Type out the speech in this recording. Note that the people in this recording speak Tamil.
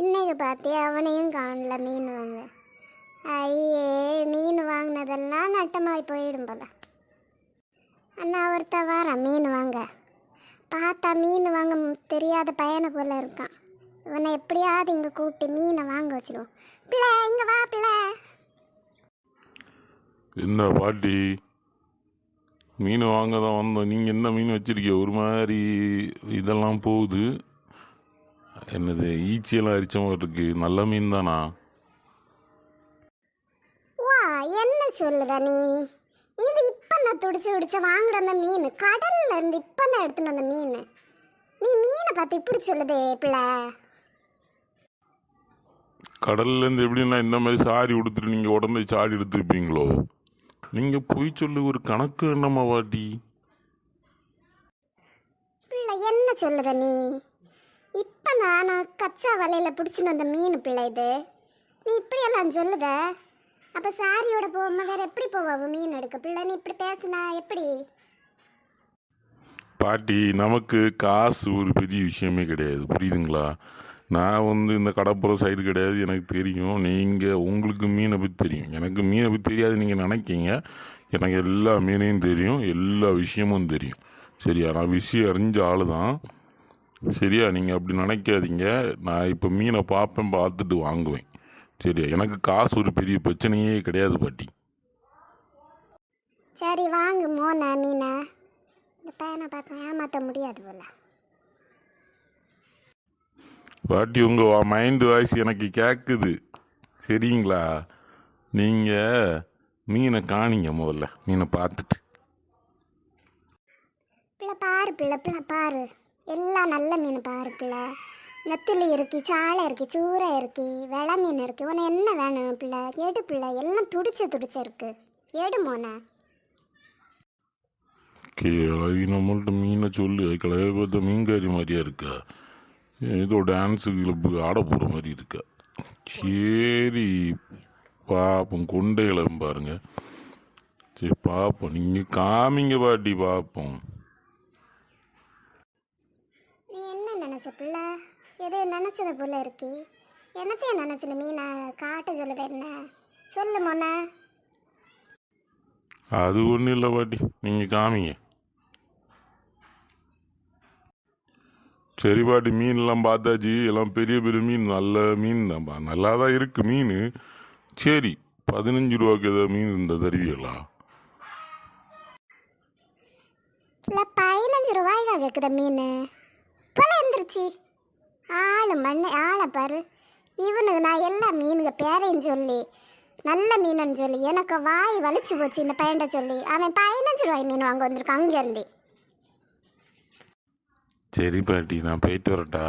இன்னைக்கு பார்த்தே அவனையும் காணல மீன் வாங்க. ஐயே மீன் வாங்கினதெல்லாம் நட்டமாகி போயிடும் போல. அண்ணா ஒருத்த வார மீன் வாங்க. பார்த்தா மீன் வாங்க தெரியாத பையனை போல இருக்கான். இவனை எப்படியாவது இங்கே கூப்பிட்டு மீனை வாங்க வச்சிடுவோம் பிள்ளை இங்கே வா பிள்ளை. என்ன பாட்டி? மீன் வாங்க தான் வந்தோம். நீங்கள் என்ன மீன் வச்சிருக்கீங்க? ஒரு மாதிரி இதெல்லாம் போகுது. என்னது ஈச்சியெல்லாம் அரிச்ச மாதிரி இருக்கு. நல்ல மீன் தானா வா என்ன சொல்லுத நீ? இது இப்போ நான் துடிச்சு துடிச்சு வாங்கிட்டு வந்த மீன். கடல்ல இருந்து இப்போ நான் எடுத்துட்டு வந்த மீன். நீ மீனை பார்த்து இப்படி சொல்லுதே பிள்ளை. கடல்லேருந்து எப்படின்னா இந்த மாதிரி சாரி உடுத்துட்டு நீங்கள் உடனே சாடி எடுத்துருப்பீங்களோ? நீங்கள் பொய் சொல்லி ஒரு கணக்கு என்னம்மா பாட்டி பிள்ளை என்ன சொல்லுத நீ? இப்போ நான் கச்சா வலையில் பிடிச்சின்னு வந்த மீன் பிள்ளை இது. நீ இப்படியெல்லாம் சொல்லுத? அப்போ சாரியோட போகாம வேற எப்படி போவா மீன் எடுக்க? பிள்ளை நீ இப்படி பேசுனா எப்படி? பாட்டி நமக்கு காசு ஒரு பெரிய விஷயமே கிடையாது. புரியுதுங்களா? நான் வந்து இந்த கடப்புற சைடு கிடையாது எனக்கு தெரியும். நீங்கள் உங்களுக்கு மீனை பற்றி தெரியும். எனக்கு மீனை பற்றி தெரியாது நீங்கள் நினைக்கிங்க. எனக்கு எல்லா மீனையும் தெரியும் எல்லா விஷயமும் தெரியும். சரியா? நான் விஷயம் அறிஞ்ச ஆள் தான் சரியா நீங்கள் அப்படி நினைக்காதீங்க. நான் இப்போ மீனை பார்ப்பேன் பார்த்துட்டு வாங்குவேன். சரியா? எனக்கு காசு ஒரு பெரிய பிரச்சனையே கிடையாது பாட்டி. சரி வாங்கு மோன மீனை. இந்த பையனை பார்த்து ஏமாற்ற முடியாது போல. பாட்டி உங்கள் மைண்டு வாய்ஸ் எனக்கு கேட்குது சரிங்களா? நீங்கள் மீனை காணிங்க முதல்ல. மீனை பார்த்துட்டு. பிள்ளை பாரு பிள்ளை பிள்ளை பாரு. எல்லாம் நல்ல மீன்ப்பா இருக்குல்ல நெத்திலி இருக்கு சாலை இருக்கு சூறை இருக்கு வெள மீன் இருக்கு. உன என்ன வேணும் பிள்ளை? ஏடு பிள்ளை. எல்லாம் துடிச்சு துடிச்சு இருக்கு. ஏடு மோன. கிளவி நம்மள்ட்ட மீனை சொல்லு. கிளவி பார்த்த மீன்காரி மாதிரியா இருக்கா. ஏதோ டான்ஸு கிளப்பு ஆட போகிற மாதிரி இருக்கா. சரி பார்ப்போம் கொண்டை கிளம்பு பாருங்க. சரி பார்ப்போம் நீங்கள் காமிங்க பாட்டி பார்ப்போம் நீ என்ன நினைச்ச பிள்ளை? எது நினைச்சது போல இருக்கு. என்னத்தையும் நினைச்சு மீனை காட்ட சொல்லுது என்ன? சொல்லு மோன. அது ஒன்றும் இல்லை பாட்டி. நீங்கள் காமிங்க. சரி பாட்டி மீன்லாம் பார்த்தாச்சு. எல்லாம் பெரிய பெரிய மீன் நல்ல மீன் தான்ப்பா நல்லா தான் இருக்குது மீன். சரி பதினஞ்சு ரூபாய்க்கு ஏதாவது மீன் இருந்தால் தருவீங்களா? இல்லை பதினஞ்சு ரூபாய்க்கா கேட்குத மீன்? போல இருந்துருச்சு ஆளு மண்ணு ஆளை பாரு. இவனுக்கு நான் எல்லா மீனுங்க பேரையும் சொல்லி நல்ல மீனுன்னு சொல்லி எனக்கு வாய் வலிச்சு போச்சு இந்த பையன்ட சொல்லி. அவன் பதினஞ்சு ரூபாய் மீன் வாங்க வந்திருக்கான் அங்கேருந்து. சரி பாட்டி நான் போயிட்டு வரட்டா.